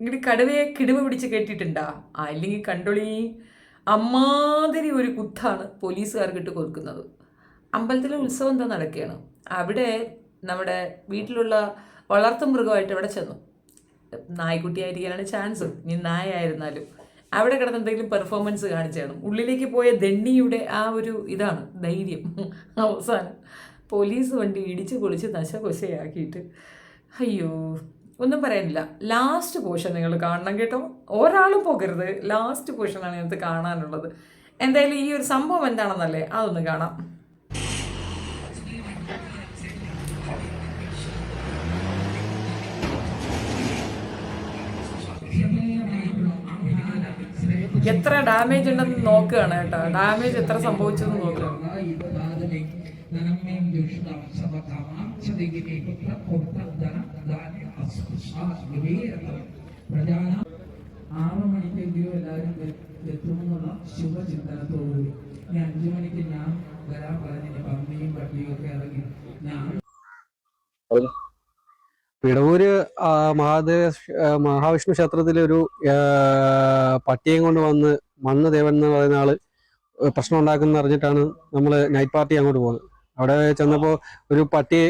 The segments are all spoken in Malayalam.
ഇങ്ങനെ കടുവയെ കിടുവ പിടിച്ച് കെട്ടിയിട്ടുണ്ടാ? അല്ലെങ്കിൽ കണ്ടോളി. അമ്മാതിരി ഒരു കുത്താണ് പോലീസുകാർക്കിട്ട് കൊടുക്കുന്നത്. അമ്പലത്തിലെ ഉത്സവം എന്താ നടക്കുകയാണ് അവിടെ നമ്മുടെ വീട്ടിലുള്ള വളർത്തു മൃഗമായിട്ട് അവിടെ ചെന്നു? നായ്ക്കുട്ടിയായിരിക്കാനാണ് ചാൻസ്. ഇനി നായായിരുന്നാലും അവിടെ കിടന്ന് എന്തെങ്കിലും പെർഫോമൻസ് കാണിച്ചാണ്. ഉള്ളിലേക്ക് പോയ ദണ്ണിയുടെ ആ ഒരു ഇതാണ് ധൈര്യം. അവസാനം പോലീസ് വണ്ടി ഇടിച്ച് പൊളിച്ച് നശകൊശയാക്കിയിട്ട് അയ്യോ. ഒന്നും പറയാനില്ല. ലാസ്റ്റ് പോർഷൻ നിങ്ങൾ കാണണം കേട്ടോ. ഒരാളും പോകരുത്. ലാസ്റ്റ് പോർഷനാണ് ഇതിനകത്ത് കാണാനുള്ളത്. എന്തായാലും ഈ ഒരു സംഭവം എന്താണെന്നല്ലേ അതൊന്ന് കാണാം. എത്ര ഡാമേജ് ഉണ്ടെന്ന് നോക്കുകയാണ് കേട്ടോ. ഡാമേജ് എത്ര സംഭവിച്ചെന്ന് നോക്കുക ആറു മണിക്കെങ്കിലും എല്ലാവരും എത്തുമെന്നുള്ള ശുഭചിന്തനത്തോടുകൂടി. ഞാൻ അഞ്ചു മണിക്ക് ഞാൻ വരാൻ പറഞ്ഞിട്ട് പന്നിയും പട്ടിയും ഒക്കെ ഇറങ്ങി. ഞാൻ പിടവൂര് മഹാദേവ മഹാവിഷ്ണു ക്ഷേത്രത്തിലെ ഒരു പട്ടിയും കൊണ്ട് വന്ന് മണ്ണ് ദേവൻ എന്ന് പറയുന്ന ആൾ പ്രശ്നം ഉണ്ടാക്കുന്ന അറിഞ്ഞിട്ടാണ് നമ്മൾ നൈറ്റ് പാർട്ടി അങ്ങോട്ട് പോകുന്നത് അവിടെ ചെന്നപ്പോൾ ഒരു പട്ടിയെ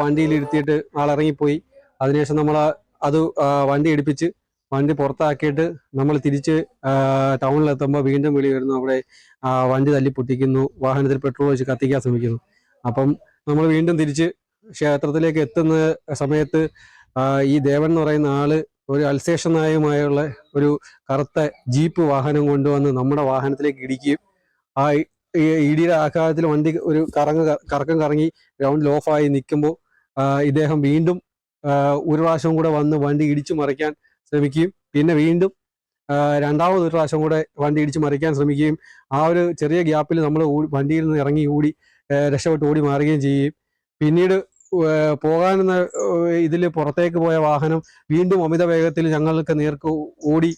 വണ്ടിയിൽ ഇരുത്തിയിട്ട് ആളിറങ്ങിപ്പോയി. അതിനുശേഷം നമ്മൾ അത് വണ്ടി ഇടിപ്പിച്ച് വണ്ടി പുറത്താക്കിയിട്ട് നമ്മൾ തിരിച്ച് ടൗണിലെത്തുമ്പോൾ വീണ്ടും വിളി വരുന്നു അവിടെ വണ്ടി തല്ലി പൊട്ടിക്കുന്നു വാഹനത്തിൽ പെട്രോൾ ഒഴിച്ച് കത്തിക്കാൻ ശ്രമിക്കുന്നു. അപ്പം നമ്മൾ വീണ്ടും തിരിച്ച് ക്ഷേത്രത്തിലേക്ക് എത്തുന്ന സമയത്ത് ഈ ദേവൻ എന്ന് പറയുന്ന ആൾ ഒരു അൽസേഷൻ നായകമായുള്ള ഒരു കറുത്ത ജീപ്പ് വാഹനം കൊണ്ടുവന്ന് നമ്മുടെ വാഹനത്തിലേക്ക് ഇടിക്കുകയും ആ ഇടിയുടെ ആഘാതത്തിൽ വണ്ടി ഒരു കറങ്ങ് കറക്കം കറങ്ങി ഗ്രൗണ്ടിൽ ഓഫായി നിൽക്കുമ്പോൾ ഇദ്ദേഹം വീണ്ടും ഒരു പ്രാവശ്യം കൂടെ വന്ന് വണ്ടി ഇടിച്ചു മറിക്കാൻ ശ്രമിക്കുകയും പിന്നെ വീണ്ടും രണ്ടാമത് ഒരു പ്രാവശ്യം കൂടെ വണ്ടി ഇടിച്ചു മറിക്കാൻ ശ്രമിക്കുകയും ആ ഒരു ചെറിയ ഗ്യാപ്പിൽ നമ്മൾ വണ്ടിയിൽ നിന്ന് ഇറങ്ങി ഓടി രക്ഷപ്പെട്ട് ഓടി മാറുകയും ചെയ്യുകയും പിന്നീട് പോകാനെന്ന ഇതിൽ പുറത്തേക്ക് പോയ വാഹനം വീണ്ടും അമിത വേഗത്തിൽ ഞങ്ങൾക്ക് നേർക്ക് ഓടി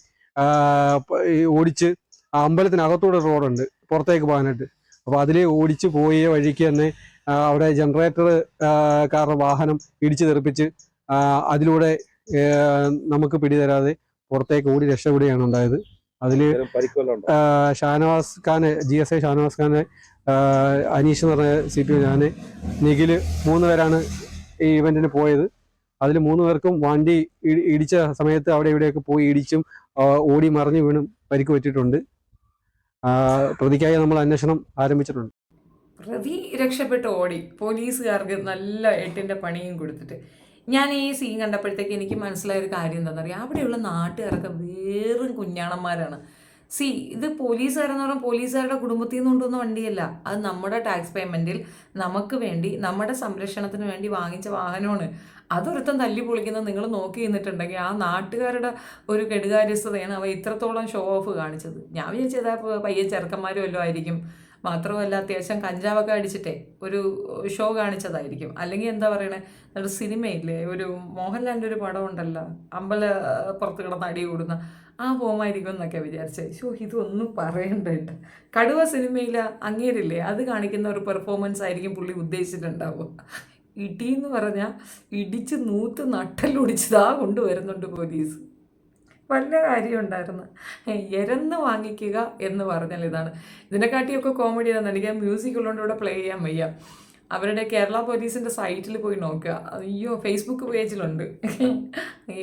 ഓടിച്ച് അമ്പലത്തിനകത്തൂടെ റോഡുണ്ട് പുറത്തേക്ക് പോകാനായിട്ട്. അപ്പോൾ അതിൽ ഓടിച്ച് പോയ വഴിക്ക് തന്നെ അവിടെ ജനറേറ്റർ കാരുടെ വാഹനം ഇടിച്ചു തെറിപ്പിച്ച് അതിലൂടെ നമുക്ക് പിടിതരാതെ പുറത്തേക്ക് ഓടി രക്ഷപ്പെടുകയാണ് ഉണ്ടായത്. അതിൽ Shanavas Khan G S I Shanavas Khan ആ, അനീഷ് എന്ന് പറഞ്ഞ സി പി ഞാൻ നിഖിൽ മൂന്ന് പേരാണ് ഈ ഇവന്റിന് പോയത്. അതിൽ മൂന്ന് പേർക്കും വണ്ടി ഇടിച്ച സമയത്ത് അവിടെ ഇവിടെയൊക്കെ പോയി ഇടിച്ചും ഓടി മറിഞ്ഞു വീണും പരിക്ക് പറ്റിയിട്ടുണ്ട്. പ്രതിക്കായി നമ്മൾ അന്വേഷണം ആരംഭിച്ചിട്ടുണ്ട്. പ്രതി രക്ഷപ്പെട്ട് ഓടി. പോലീസുകാർക്ക് നല്ല എട്ടിന്റെ പണിയും കൊടുത്തിട്ട്. ഞാൻ ഈ സീൻ കണ്ടപ്പോഴത്തേക്ക് എനിക്ക് മനസ്സിലായ ഒരു കാര്യം എന്താണെന്ന് അറിയാം അവിടെയുള്ള നാട്ടുകാരൊക്കെ വേറും കുഞ്ഞാണന്മാരാണ്. സി ഇത് പോലീസുകാരെന്ന് പറഞ്ഞാൽ പോലീസുകാരുടെ കുടുംബത്തിൽ നിന്ന് കൊണ്ടുവന്ന വണ്ടിയല്ല. അത് നമ്മുടെ ടാക്സ് പേയ്മെന്റിൽ നമുക്ക് വേണ്ടി നമ്മുടെ സംരക്ഷണത്തിന് വേണ്ടി വാങ്ങിച്ച വാഹനമാണ്. അതൊരുത്തം തല്ലി പൊളിക്കുന്നത് നിങ്ങൾ നോക്കി നിന്നിട്ടുണ്ടെങ്കിൽ ആ നാട്ടുകാരുടെ ഒരു കെടുകാര്യസ്ഥതയാണ് അവ ഇത്രത്തോളം ഷോ ഓഫ് കാണിച്ചത്. ഞാൻ വിചാരിച്ചതാ പയ്യെ ചെറുക്കന്മാരും എല്ലാം ആയിരിക്കും. മാത്രമല്ല അത്യാവശ്യം കഞ്ചാവൊക്കെ അടിച്ചിട്ടേ ഒരു ഷോ കാണിച്ചതായിരിക്കും. അല്ലെങ്കിൽ എന്താ പറയണേ ഒരു സിനിമയില്ലേ ഒരു മോഹൻലാലിന്റെ ഒരു പടം ഉണ്ടല്ലോ അമ്പല പുറത്ത് കിടന്ന് അടി കൂടുന്ന ആ പോകുമായിരിക്കും എന്നൊക്കെ വിചാരിച്ചത് ഷോ ഇതൊന്നും പറയണ്ടേട്ട കടുവ സിനിമയിൽ അങ്ങേരില്ലേ അത് കാണിക്കുന്ന ഒരു പെർഫോമൻസ് ആയിരിക്കും പുള്ളി ഉദ്ദേശിച്ചിട്ടുണ്ടാവുക. ഇടി എന്ന് പറഞ്ഞാൽ ഇടിച്ച് നൂത്ത് നട്ടലൊടിച്ചതാ കൊണ്ടുവരുന്നുണ്ട് പോലീസ്. വല്ല കാര്യം ഉണ്ടായിരുന്നു എരന്ന് വാങ്ങിക്കുക എന്ന് പറഞ്ഞാൽ ഇതാണ്. ഇതിനെക്കാട്ടിയൊക്കെ കോമഡി ആണെന്ന് എനിക്ക് മ്യൂസിക് ഉള്ളതുകൊണ്ട് ഇവിടെ പ്ലേ ചെയ്യാൻ വയ്യ. അവരുടെ കേരള പോലീസിന്റെ സൈറ്റിൽ പോയി നോക്കുക. അയ്യോ ഫേസ്ബുക്ക് പേജിലുണ്ട്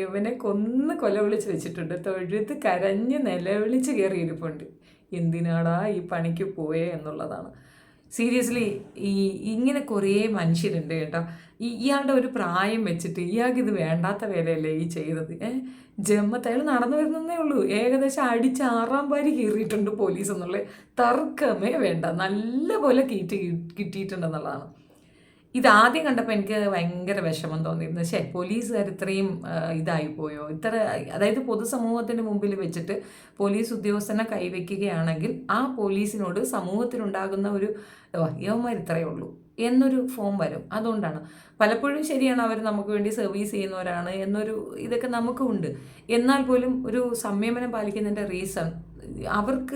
ഇവനെ കൊന്ന് കൊല വിളിച്ച് വെച്ചിട്ടുണ്ട്. തൊഴുത്ത് കരഞ്ഞ് നിലവിളിച്ച് കയറിയിരിപ്പുണ്ട് എന്തിനാടാ ഈ പണിക്ക് പോയേ എന്നുള്ളതാണ്. സീരിയസ്ലി ഈ ഇങ്ങനെ കുറേ മനുഷ്യരുണ്ട് കേട്ടോ. ഇയാളുടെ ഒരു പ്രായം വെച്ചിട്ട് ഇയാൾക്ക് ഇത് വേണ്ടാത്ത വേലയല്ലേ ഈ ചെയ്തത്? ഏഹ് ജമ്മത്ത് അയാൾ നടന്നു വരുന്നതേ ഉള്ളൂ. ഏകദേശം അടിച്ച് ആറാം പാരി കീറിയിട്ടുണ്ട് പോലീസ് എന്നുള്ള തർക്കമേ വേണ്ട. നല്ല പോലെ കീറ്റ് കിട്ടിയിട്ടുണ്ടെന്നുള്ളതാണ് ഇതാദ്യം കണ്ടപ്പോൾ എനിക്ക് ഭയങ്കര വിഷമം തോന്നിയിരുന്നു. ശേ പോലീസുകാർ ഇത്രയും ഇതായി പോയോ? ഇത്ര അതായത് പൊതുസമൂഹത്തിന്റെ മുമ്പിൽ വെച്ചിട്ട് പോലീസ് ഉദ്യോഗസ്ഥനെ കൈവയ്ക്കുകയാണെങ്കിൽ ആ പോലീസിനോട് സമൂഹത്തിനുണ്ടാകുന്ന ഒരു "ഓ, യവന്മാർ ഇത്രയേ ഉള്ളൂ എന്നൊരു ഫോം വരും. അതുകൊണ്ടാണ്. പലപ്പോഴും ശരിയാണ് അവർ നമുക്ക് വേണ്ടി സർവീസ് ചെയ്യുന്നവരാണ് എന്നൊരു ഇതൊക്കെ നമുക്കുണ്ട് എന്നാൽ പോലും ഒരു സംയമനം പാലിക്കുന്നതിന്റെ റീസൺ അവർക്ക്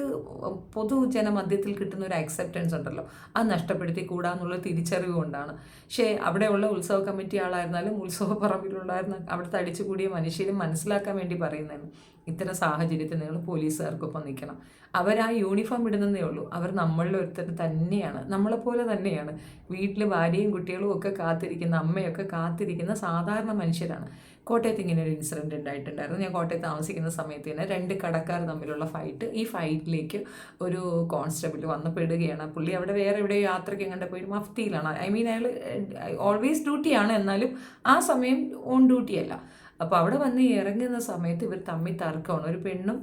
പൊതുജനമധ്യത്തിൽ കിട്ടുന്ന ഒരു അക്സെപ്റ്റൻസ് ഉണ്ടല്ലോ. അത് നഷ്ടപ്പെടുത്തി കൂടാന്നുള്ള തിരിച്ചറിവ് കൊണ്ടാണ്. പക്ഷേ അവിടെയുള്ള ഉത്സവ കമ്മിറ്റി ആളായിരുന്നാലും ഉത്സവ പറമ്പിലുണ്ടായിരുന്ന അവിടുത്തെ അടിച്ചുകൂടിയ മനുഷ്യരും മനസ്സിലാക്കാൻ വേണ്ടി പറയുന്നതാണ് ഇത്തരം സാഹചര്യത്തിൽ നിങ്ങൾ പോലീസുകാർക്കൊപ്പം നിൽക്കണം. അവർ ആ യൂണിഫോം ഇടുന്നതേ ഉള്ളൂ. അവർ നമ്മളിൽ ഒരുത്തർ തന്നെയാണ്. നമ്മളെപ്പോലെ തന്നെയാണ്. വീട്ടിൽ ഭാര്യയും കുട്ടികളും ഒക്കെ കാത്തിരിക്കുന്ന അമ്മയൊക്കെ കാത്തിരിക്കുന്ന സാധാരണ മനുഷ്യരാണ്. കോട്ടയത്ത് ഇങ്ങനെ ഒരു ഇൻസിഡന്റ് ഉണ്ടായിട്ടുണ്ടായിരുന്നു. ഞാൻ കോട്ടയത്ത് താമസിക്കുന്ന സമയത്ത് തന്നെ രണ്ട് കടക്കാർ തമ്മിലുള്ള ഫൈറ്റ് ഈ ഫൈറ്റിലേക്ക് ഒരു കോൺസ്റ്റബിൾ വന്ന് പെടുകയാണ് പുള്ളി അവിടെ വേറെ എവിടെ യാത്രയ്ക്ക് എങ്ങനെ പോയി മഫ്തിയിലാണ്. ഐ മീൻ അയാൾ ഓൾവേസ് ഡ്യൂട്ടിയാണ് എന്നാലും ആ സമയം ഓൺ ഡ്യൂട്ടി അല്ല. അപ്പോൾ അവിടെ വന്ന് ഇറങ്ങുന്ന സമയത്ത് ഇവർ തമ്മിൽ തർക്കമാണ്. ഒരു പെണ്ണും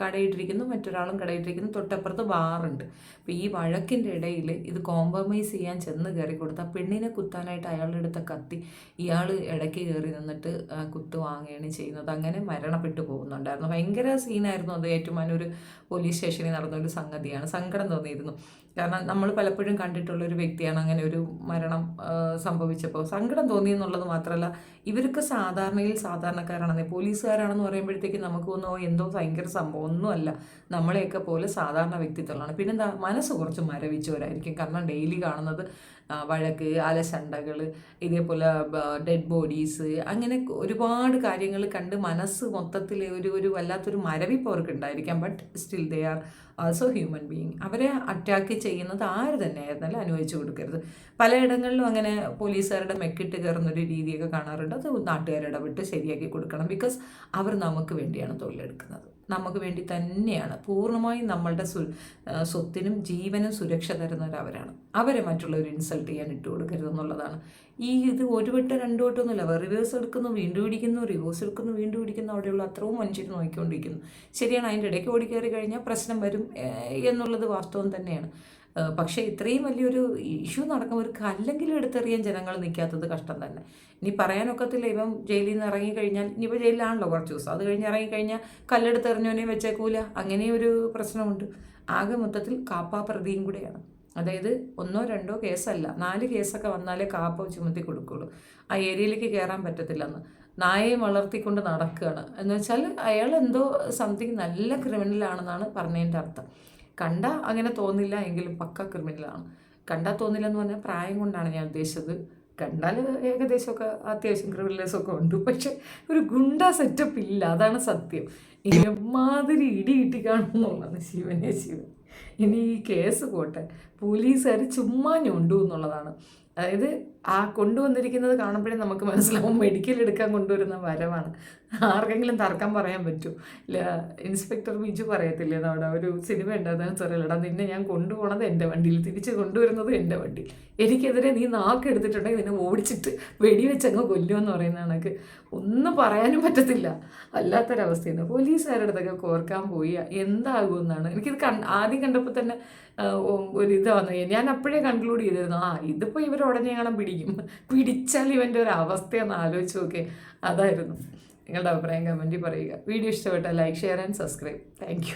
കടയിട്ടിരിക്കുന്നു മറ്റൊരാളും കടയിട്ടിരിക്കുന്നു തൊട്ടപ്പുറത്ത് ബാറുണ്ട്. അപ്പോൾ ഈ വഴക്കിന്റെ ഇടയിൽ ഇത് കോംപ്രമൈസ് ചെയ്യാൻ ചെന്ന് കയറി കൊടുത്ത പെണ്ണിനെ കുത്താനായിട്ട് അയാളുടെ അടുത്ത കത്തി. ഇയാൾ ഇടയ്ക്ക് കയറി നിന്നിട്ട് കുത്തു വാങ്ങുകയാണ് ചെയ്യുന്നത്. അങ്ങനെ മരണപ്പെട്ടു പോകുന്നുണ്ടായിരുന്നു. ഭയങ്കര സീനായിരുന്നു അത്. ഏറ്റുമാനൂർ പോലീസ് സ്റ്റേഷനിൽ നടന്ന ഒരു സംഗതിയാണ്. സങ്കടം തോന്നിയിരുന്നു. കാരണം നമ്മൾ പലപ്പോഴും കണ്ടിട്ടുള്ള ഒരു വ്യക്തിയാണ്. അങ്ങനെ ഒരു മരണം സംഭവിച്ചപ്പോൾ. സങ്കടം തോന്നി എന്നുള്ളത് മാത്രമല്ല ഇവർക്ക് സാധാരണയിൽ സാധാരണക്കാരാണെന്ന് പോലീസുകാരാണെന്ന് പറയുമ്പോഴത്തേക്ക് നമുക്ക് "ഓ, എന്തോ ഭയങ്കര സംഭവം. ഒന്നുമല്ല. നമ്മളെയൊക്കെ പോലെ സാധാരണ വ്യക്തിത്വങ്ങളാണ്. പിന്നെന്താ മനസ്സ് കുറച്ച് മരവിച്ചവരായിരിക്കും. കാരണം ഡെയിലി കാണുന്നത് വഴക്ക് അലശണ്ടകൾ ഇതേപോലെ ഡെഡ് ബോഡീസ് അങ്ങനെ ഒരുപാട് കാര്യങ്ങൾ കണ്ട് മനസ്സ് മൊത്തത്തിൽ ഒരു ഒരു വല്ലാത്തൊരു മരവിപ്പ് അവർക്ക് ഉണ്ടായിരിക്കാം. But still they are also human being അവരെ അറ്റാക്ക് ചെയ്യുന്നത് ആര് തന്നെയായിരുന്നാലും അനുവദിച്ചു കൊടുക്കരുത്. പലയിടങ്ങളിലും അങ്ങനെ പോലീസുകാരുടെ മെക്കിട്ട് കയറുന്നൊരു രീതിയൊക്കെ കാണാറുണ്ട്. അത് നാട്ടുകാരിടപെട്ട് ശരിയാക്കി കൊടുക്കണം. ബിക്കോസ് അവർ നമുക്ക് വേണ്ടിയാണ് തൊഴിലെടുക്കുന്നത്. നമുക്ക് വേണ്ടി തന്നെയാണ്. പൂർണമായും നമ്മളുടെ സു സ്വത്തിനും ജീവനും സുരക്ഷ തരുന്നവരവരാണ്. അവരെ മറ്റുള്ളവർ ഇൻസൾട്ട് ചെയ്യാൻ ഇട്ട് കൊടുക്കരുത് എന്നുള്ളതാണ്. ഈ ഇത് ഒരു വട്ടം രണ്ടു വട്ടമൊന്നുമില്ല. റിവേഴ്സ് എടുക്കുന്നു വീണ്ടും പിടിക്കുന്നു റിവേഴ്സ് എടുക്കുന്നു വീണ്ടും പിടിക്കുന്നു. അവിടെയുള്ള അത്രയും മനുഷ്യർ നോക്കിക്കൊണ്ടിരിക്കുന്നു. ശരിയാണ് അതിന്റെ ഇടയ്ക്ക് ഓടിക്കയറി കയറി കഴിഞ്ഞാൽ പ്രശ്നം വരും എന്നുള്ളത് വാസ്തവം തന്നെയാണ്. പക്ഷേ ഇത്രയും വലിയൊരു ഇഷ്യൂ നടക്കുമ്പോൾ ഒരു കല്ലെങ്കിലും എടുത്തെറിയാൻ ജനങ്ങൾ നിൽക്കാത്തത് കഷ്ടം തന്നെ. ഇനി പറയാനൊക്കത്തില്ല ഇവൻ ജയിലിൽ നിന്ന് ഇറങ്ങിക്കഴിഞ്ഞാൽ ഇനിയിപ്പോൾ ജയിലിലാണല്ലോ കുറച്ച് ദിവസം. അത് കഴിഞ്ഞ് ഇറങ്ങിക്കഴിഞ്ഞാൽ കല്ലെടുത്തെറിഞ്ഞവനെ വെച്ചേക്കൂല. അങ്ങനെ ഒരു പ്രശ്നമുണ്ട്. ആകെ മൊത്തത്തിൽ കാപ്പാ പ്രതിയും കൂടെയാണ്. അതായത് ഒന്നോ രണ്ടോ കേസല്ല നാല് കേസൊക്കെ വന്നാലേ കാപ്പ ചുമത്തി കൊടുക്കുള്ളൂ. ആ ഏരിയയിലേക്ക് കയറാൻ പറ്റത്തില്ലെന്ന്. നായയെ വളർത്തിക്കൊണ്ട് നടക്കുകയാണ്. എന്ന് വെച്ചാൽ അയാൾ എന്തോ സംതിങ് നല്ല ക്രിമിനലാണെന്നാണ് പറഞ്ഞതിന്റെ അർത്ഥം. കണ്ട അങ്ങനെ തോന്നില്ല എങ്കിലും പക്ക ക്രിമിനലാണ്. കണ്ടാൽ തോന്നില്ല എന്ന് പറഞ്ഞാൽ പ്രായം കൊണ്ടാണ് ഞാൻ ഉദ്ദേശിച്ചത്. കണ്ടാൽ ഏകദേശമൊക്കെ അത്യാവശ്യം ക്രിമിനലേഴ്സൊക്കെ ഉണ്ട്. പക്ഷെ ഒരു ഗുണ്ട സെറ്റപ്പ് ഇല്ല. അതാണ് സത്യം. എമ്മാതിരി ഇടി കിട്ടി കാണുന്നുള്ളതാണ് ശിവനെ ശിവൻ. ഇനി ഈ കേസ് പോട്ടെ. പോലീസുകാർ ചുമ്മാ ഞൊണ്ടു എന്നുള്ളതാണ്. അതായത് ആ കൊണ്ടുവന്നിരിക്കുന്നത് കാണുമ്പോഴേ നമുക്ക് മനസ്സിലാവും മെഡിക്കൽ എടുക്കാൻ കൊണ്ടുവരുന്ന വരവാണ്. ആർക്കെങ്കിലും തർക്കം പറയാൻ പറ്റൂ. ഇല്ല ഇൻസ്പെക്ടർ ബിജു പറയത്തില്ലേ അവിടെ ഒരു സിനിമ ഉണ്ടാകുന്ന ചെറിയല്ലടാ നിന്നെ ഞാൻ കൊണ്ടുപോകണത് എന്റെ വണ്ടിയിൽ തിരിച്ച് കൊണ്ടുവരുന്നത് എന്റെ വണ്ടിയിൽ. എനിക്കെതിരെ നീ നാക്ക് എടുത്തിട്ടുണ്ടെങ്കിൽ നിന്നെ ഓടിച്ചിട്ട് വെടിവെച്ചങ്ങ് കൊല്ലുമെന്ന് പറയുന്ന കണക്ക്. ഒന്നും പറയാനും പറ്റത്തില്ല. വല്ലാത്തൊരവസ്ഥയാണ് പോലീസുകാരുടെ അടുത്തൊക്കെ കോർക്കാൻ പോയി. എന്താകുമെന്നാണ്. എനിക്കിത് കൺ ആദ്യം കണ്ടപ്പോൾ തന്നെ ഒരു ഇത് വന്നു ഞാൻ അപ്പോഴേ കൺക്ലൂഡ് ചെയ്തിരുന്നു. ആ ഇതിപ്പോൾ ഇവർ ഉടനെ കാണാൻ പിടിക്കും? പിടിച്ചാൽ ഇവന്റെ ഒരു അവസ്ഥയെന്ന് ആലോചിച്ചു നോക്കെ. അതായിരുന്നു നിങ്ങളുടെ അഭിപ്രായം. കമന്റിൽ പറയുക. വീഡിയോ ഇഷ്ടപ്പെട്ടാൽ like share and subscribe. Thank